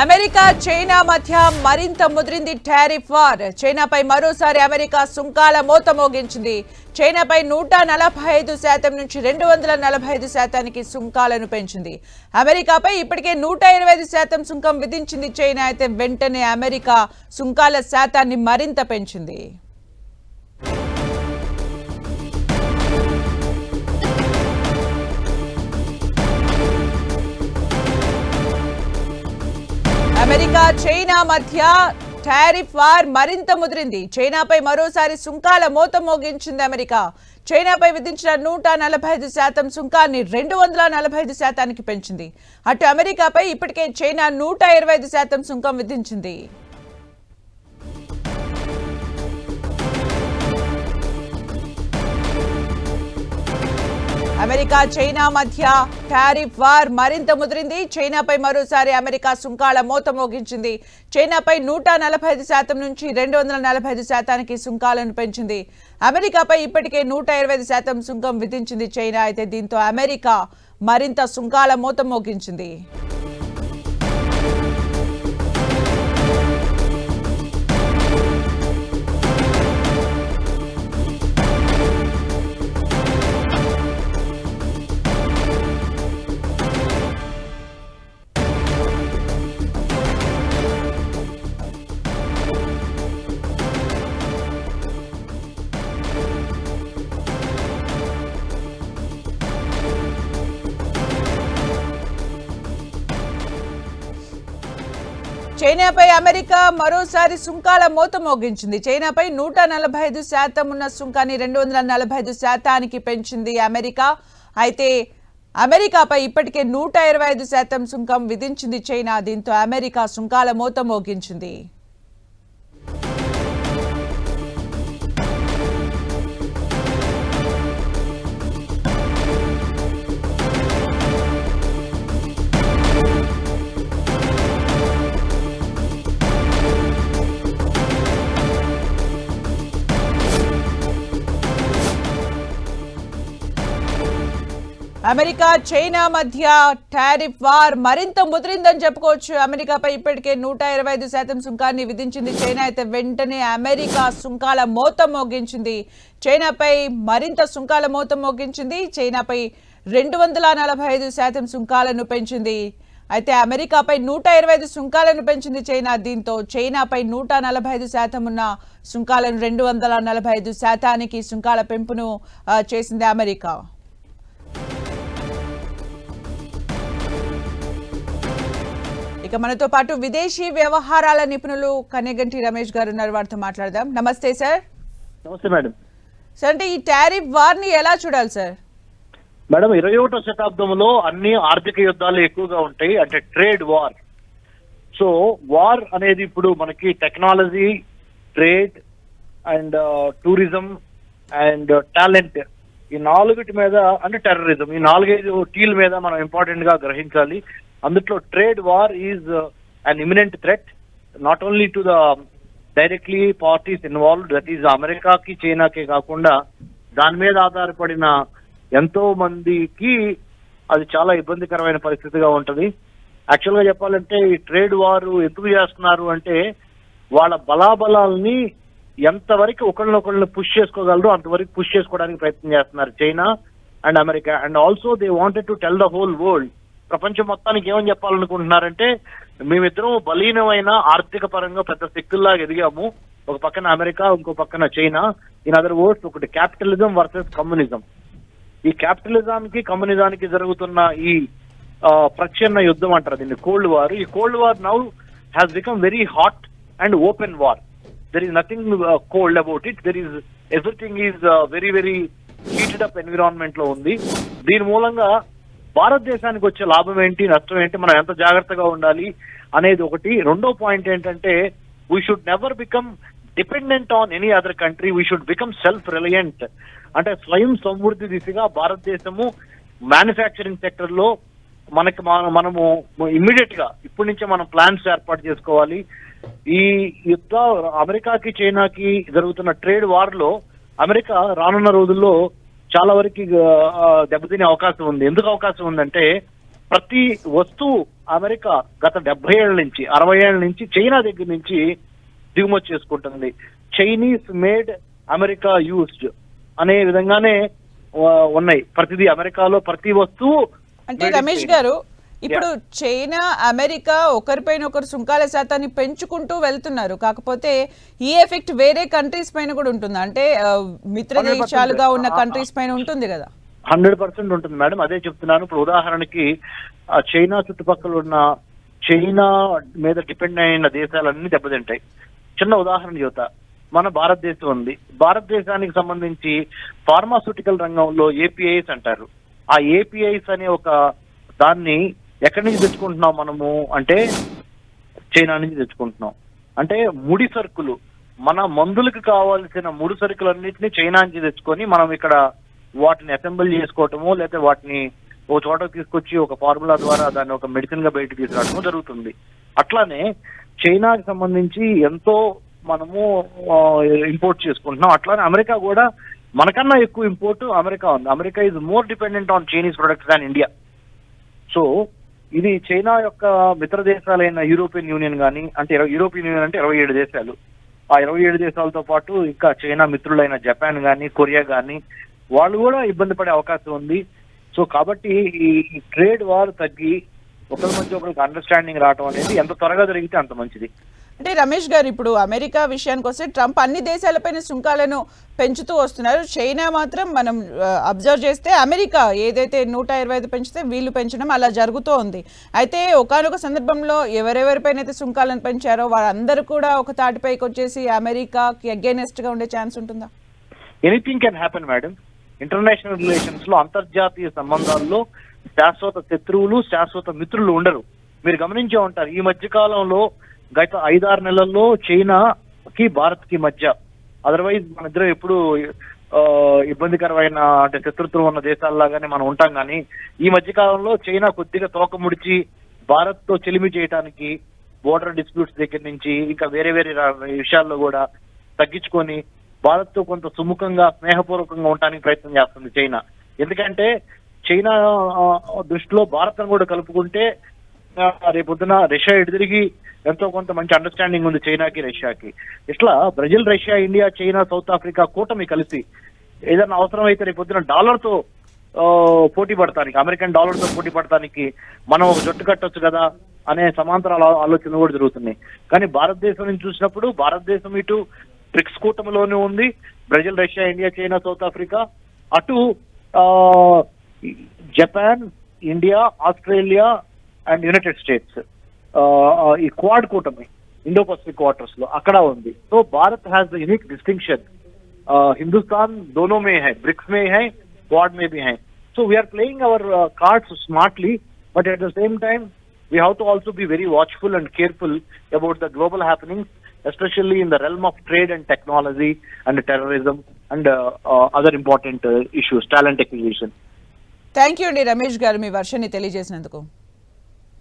America China మధ్య మరింత ముదిరింది tariff war. చైనాపై మరోసారి అమెరికా సుంకాల మోత మోగించింది. చైనాపై నూట నలభై ఐదు శాతం నుంచి రెండు వందల నలభై ఐదు శాతానికి సుంకాలను పెంచింది. అమెరికాపై ఇప్పటికే నూట ఇరవై ఐదు శాతం సుంకం విధించింది చైనా. అయితే వెంటనే అమెరికా సుంకాల శాతాన్ని మరింత పెంచింది. అమెరికా చైనా మధ్య టారిఫ్ వార్ మరింత ముదిరింది. చైనాపై మరోసారి సుంకాల మోత మోగించింది అమెరికా. చైనాపై విధించిన నూట నలభై ఐదు శాతం సుంకాన్ని రెండు వందల నలభై ఐదు శాతానికి పెంచింది. అటు అమెరికాపై ఇప్పటికే చైనా నూట ఇరవై ఐదు శాతం సుంకం విధించింది. అమెరికా చైనా మధ్య టారిఫ్ వార్ మరింత ముదిరింది. చైనాపై మరోసారి అమెరికా సుంకాల మోత మోగించింది. చైనాపై నూట నలభై ఐదు శాతం నుంచి రెండు వందల నలభై ఐదు శాతానికి సుంకాలను పెంచింది. అమెరికాపై ఇప్పటికే నూట ఇరవై ఐదు శాతం సుంకం విధించింది చైనా. అయితే దీంతో అమెరికా మరింత సుంకాల మోత మోగించింది. చైనాపై అమెరికా మరోసారి సుంకాల మోత మోగించింది. చైనాపై నూట నలభై ఐదు శాతం ఉన్న సుంకాన్ని రెండు వందల నలభై ఐదు శాతానికి పెంచింది అమెరికా. అయితే అమెరికాపై ఇప్పటికే నూట ఇరవై ఐదు శాతం సుంకం విధించింది చైనా. దీంతో అమెరికా సుంకాల మోత మోగించింది. అమెరికా చైనా మధ్య టారిఫ్ వార్ మరింత ముదిరిందని చెప్పుకోవచ్చు. అమెరికాపై ఇప్పటికే నూట ఇరవై ఐదు శాతం సుంకాన్ని విధించింది చైనా. అయితే వెంటనే అమెరికా సుంకాల మోత మోగించింది. చైనాపై మరింత సుంకాల మోత మోగించింది. చైనాపై రెండు వందల నలభై ఐదు శాతం సుంకాలను పెంచింది. అయితే అమెరికాపై నూట ఇరవై ఐదు సుంకాలను పెంచింది చైనా. దీంతో చైనాపై నూట నలభై ఐదు శాతం ఉన్న సుంకాలను రెండు వందల నలభై ఐదు శాతానికి సుంకాల పెంపును చేసింది అమెరికా. ఇక మనతో పాటు విదేశీ వ్యవహారాల నిపుణులు కన్నెగంటి రమేష్ గారు ఉన్నారు. వారితో మాట్లాడదాం. నమస్తే సార్. నమస్తే మేడం. సార్ అంటే ఈ టారిఫ్ వార్ని ఎలా చూడాలి సార్? మేడం ఇరవై ఒకటో శతాబ్దంలో అన్ని ఆర్థిక యుద్ధాలు ఎక్కువగా ఉంటాయి. అంటే ట్రేడ్ వార్. సో వార్ అనేది ఇప్పుడు మనకి technology trade and tourism and talent ఈ నాలుగిటి మీద అంటే టెర్రరిజం. ఈ నాలుగైదు టీల మీద మనం ఇంపార్టెంట్గా గ్రహించాలి. అందులో trade war is an imminent threat not only to the directly parties involved that is అమెరికాకి చైనాకే కాకుండా దాని మీద ఆధారపడిన ఎంతో మందికి అది చాలా ఇబ్బందికరమైన పరిస్థితిగా ఉంటుంది. యాక్చువల్గా చెప్పాలంటే ఈ ట్రేడ్ వారు ఎందుకు చేస్తున్నారు అంటే వాళ్ళ బలాబలాల్ని ఎంతవరకు ఒకళ్ళనొకళ్ళని పుష్ చేసుకోగలరు అంతవరకు పుష్ చేసుకోవడానికి ప్రయత్నం చేస్తున్నారు China and America. And also they wanted to tell the whole world ప్రపంచం మొత్తానికి ఏమని చెప్పాలనుకుంటున్నారంటే మేమిద్దరం బలీనమైన ఆర్థిక పరంగా పెద్ద శక్తుల్లాగా ఎదిగాము. ఒక పక్కన అమెరికా ఇంకో పక్కన చైనా. ఇన్ అదర్ వర్డ్స్ ఒకటి క్యాపిటలిజం వర్సెస్ కమ్యూనిజం ఈ క్యాపిటలిజానికి కమ్యూనిజానికి జరుగుతున్న ఈ ప్రచ్ఛన్న యుద్ధం అంటారు దీన్ని కోల్డ్ వార్ ఈ cold war now has become very hot and open war there is nothing cold about it there is everything is very very heated up ఎన్విరాన్మెంట్లో ఉంది. దీని మూలంగా భారతదేశానికి వచ్చే లాభం ఏంటి నష్టం ఏంటి మనం ఎంత జాగ్రత్తగా ఉండాలి అనేది ఒకటి. రెండో పాయింట్ ఏంటంటే we should never become dependent on any other country we should become self reliant అంటే స్వయం సమృద్ధి దిశగా భారతదేశము మ్యానుఫ్యాక్చరింగ్ సెక్టర్లో మనకి మనము ఇమ్మీడియట్గా ఇప్పటి నుంచే మనం ప్లాన్స్ ఏర్పాటు చేసుకోవాలి. ఈ యుద్ధ అమెరికాకి చైనాకి జరుగుతున్న ట్రేడ్ వార్లో అమెరికా రానున్న రోజుల్లో చాలా వరకు దెబ్బతినే అవకాశం ఉంది. ఎందుకు అవకాశం ఉందంటే ప్రతి వస్తువు అమెరికా గత డెబ్బై ఏళ్ళ నుంచి అరవై ఏళ్ళ నుంచి చైనా దగ్గర నుంచి దిగుమతి చేసుకుంటుంది. చైనీస్ మేడ్ అమెరికా యూస్డ్ అనే విధంగానే ఉన్నాయి. ప్రతిదీ అమెరికాలో ప్రతి వస్తువు అంటే రమేష్. గారు ఇప్పుడు చైనా అమెరికా ఒకరిపైన ఒకరు సుంకాల శాతాన్ని పెంచుకుంటూ వెళ్తున్నారు. కాకపోతే ఈ ఎఫెక్ట్ వేరే కంట్రీస్ పైన కూడా ఉంటుంది. అంటే మిత్ర 100% దేశాలుగా ఉన్న కంట్రీస్ పైన ఉంటుంది కదా. హండ్రెడ్ పర్సెంట్ ఉంటుంది మేడం. అదే చెప్తున్నాను. ఇప్పుడు ఉదాహరణకి చైనా చుట్టుపక్కల ఉన్న చైనా మీద డిపెండ్ అయిన దేశాలన్నీ దెబ్బతింటాయి. చిన్న ఉదాహరణ చెబుతా. మన భారతదేశం ఉంది. భారతదేశానికి సంబంధించి ఫార్మాస్యూటికల్ రంగంలో ఏపీఐస్ అంటారు. ఆ ఏపీఐస్ అనే ఒక దాన్ని ఎక్కడి నుంచి తెచ్చుకుంటున్నాం మనము అంటే చైనా నుంచి తెచ్చుకుంటున్నాం. అంటే ముడి సరుకులు మన మందులకు కావాల్సిన ముడి సరుకులన్నింటినీ చైనా నుంచి తెచ్చుకొని మనం ఇక్కడ వాటిని అసెంబుల్ చేసుకోవటము లేకపోతే వాటిని ఒక చోట తీసుకొచ్చి ఒక ఫార్ములా ద్వారా దాన్ని ఒక మెడిసిన్గా బయటకు తీసుకురావడము జరుగుతుంది. అట్లానే చైనాకి సంబంధించి ఎంతో మనము ఇంపోర్ట్ చేసుకుంటున్నాం. అట్లానే అమెరికా కూడా మనకన్నా ఎక్కువ ఇంపోర్ట్ అమెరికా ఉంది. America is more dependent on Chinese products than India so ఇది చైనా యొక్క మిత్ర దేశాలైన యూరోపియన్ యూనియన్ కానీ అంటే యూరోపియన్ యూనియన్ అంటే ఇరవై ఏడు దేశాలు. ఆ ఇరవై ఏడు దేశాలతో పాటు ఇంకా చైనా మిత్రులైన జపాన్ కానీ కొరియా కానీ వాళ్ళు కూడా ఇబ్బంది పడే అవకాశం ఉంది. సో కాబట్టి ఈ ట్రేడ్ వార్ తగ్గి ఒకరి మధ్య ఒకరికి అండర్స్టాండింగ్ రావడం అనేది ఎంత త్వరగా జరిగితే అంత మంచిది. అంటే రమేష్ గారు ఇప్పుడు అమెరికా విషయానికి వస్తే ట్రంప్ అన్ని దేశాలపైన సుంకాలను పెంచుతూ వస్తున్నారు. చైనా మాత్రం మనం అబ్జర్వ్ చేస్తే అమెరికా ఏదైతే నూట ఇరవై ఐదు పెంచితే వీళ్ళు పెంచడం అలా జరుగుతూ ఉంది. అయితే ఒకానొక సందర్భంలో ఎవరెవరిపైన అయితే సుంకాలను పెంచారో వాళ్ళందరూ కూడా ఒక తాటిపైకి వచ్చేసి అమెరికాకి against గా ఉండే ఛాన్స్ ఉంటుందా? Anything can happen madam international రిలేషన్స్లో అంతర్జాతీయ సంబంధాల్లో శాశ్వత శత్రువులు శాశ్వత మిత్రులు ఉండరు. మీరు గమనించే ఉంటారు ఈ మధ్య కాలంలో గత ఐదారు నెలల్లో చైనాకి భారత్కి మధ్య. అదర్వైజ్ మన ఇద్దరం ఎప్పుడు ఇబ్బందికరమైన అంటే శత్రుత్వం ఉన్న దేశాల్లాగానే మనం ఉంటాం కానీ ఈ మధ్య కాలంలో చైనా కొద్దిగా తోక ముడిచి భారత్తో చెలిమి చేయడానికి బోర్డర్ డిస్ప్యూట్స్ దగ్గర నుంచి ఇంకా వేరే వేరే విషయాల్లో కూడా తగ్గించుకొని భారత్తో కొంత సుముఖంగా స్నేహపూర్వకంగా ఉండడానికి ప్రయత్నం చేస్తుంది చైనా. ఎందుకంటే చైనా దృష్టిలో భారత్ కూడా కలుపుకుంటే రేపు రేపొద్దున రష్యా ఎదురిగి ఎంతో కొంత మంచి అండర్స్టాండింగ్ ఉంది చైనాకి రష్యాకి. ఇట్లా Brazil Russia India China South Africa కూటమి కలిసి ఏదైనా అవసరం అయితే రేపొద్దున డాలర్తో ఆ, పోటీ పడటానికి అమెరికన్ డాలర్తో పోటీ పడటానికి మనం ఒక జట్టు కట్టొచ్చు కదా అనే సమాంతరాల ఆలోచన కూడా జరుగుతున్నాయి. కానీ భారతదేశం నుంచి చూసినప్పుడు భారతదేశం ఇటు బ్రిక్స్ కూటమిలోనే ఉంది. Brazil Russia India China South Africa అటు ఆ, Japan India Australia and United States ఈ క్వాడ్ కూటమి ఇండో పసిఫిక్ క్వార్టర్స్లో అక్కడ ఉంది. So Bharat has the unique distinction Hindustan Dono మే హై బ్రిక్స్ మే హై క్వాడ్ మే బి high. So we're playing our cards smartly but at the same time we have to also be very watchful and careful about the global happenings especially in the realm of trade and technology and terrorism and other important issues talent acquisition thank you అండి రమేష్ గారు మీ వర్షాన్ని తెలియజేసినందుకు.